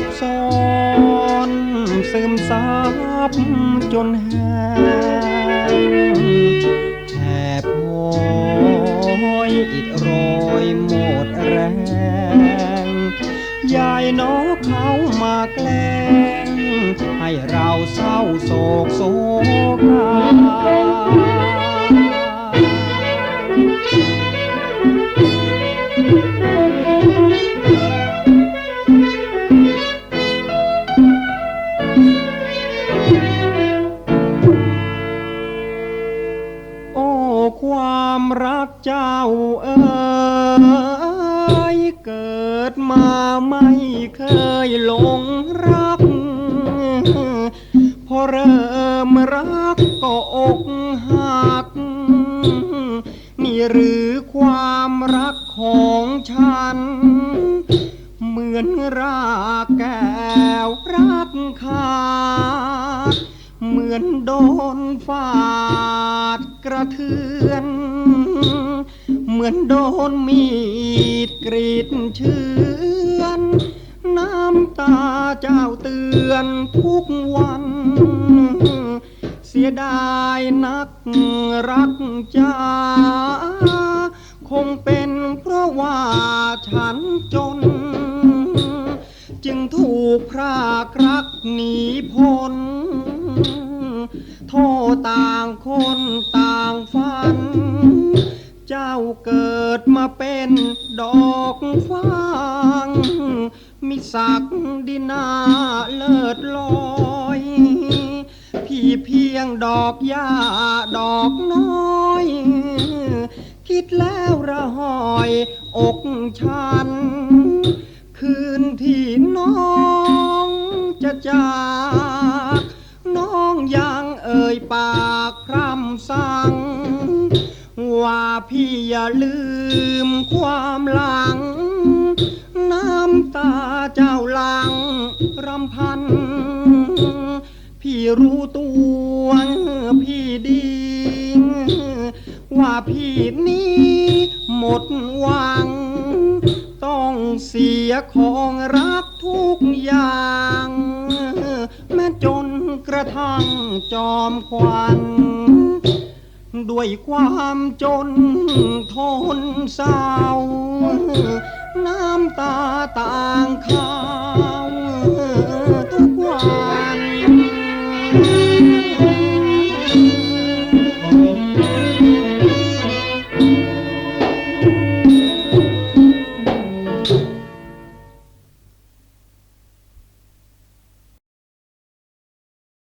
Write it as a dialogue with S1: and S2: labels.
S1: บซ้อนซึมซับจนแห้งแห่โหยอิดโอยหมดแรง ยายน้อเขามาแกล้ง ให้เราเศร้าโศกสู เจ้าเอ๋ยเกิดมาไม่เคยหลงรัก พอเริ่มรักก็อกหัก นี่หรือความรักของฉัน เหมือนรากแก้วรักขา มือนโดนฟาดกระเทือน เหมือนโดนมีดกรีดเชือน น้ำตาเจ้าเตือนทุกวัน เสียดายนักรักจ้าคงเป็นเพราะว่าฉันจน จึงถูกพรากรักหนีพ้น ต่างคนต่างฝัน เจ้าเกิดมาเป็นดอกฟางมีศักดินาเลิศลอย พี่เพียงดอกหญ้าดอกน้อย คิดแล้วระหอยอกฉัน ยปากพร่ำสั่ง ว่าพี่อย่าลืมความหลัง น้ำตาเจ้าหลังรำพัน พี่รู้ตัวพี่ดีว่าพี่นี้หมดหวัง ต้องเสียของรักทุกอย่าง ระทั่งจอมควันด้วยความจนทนเศร้า น้ำตาต่างคา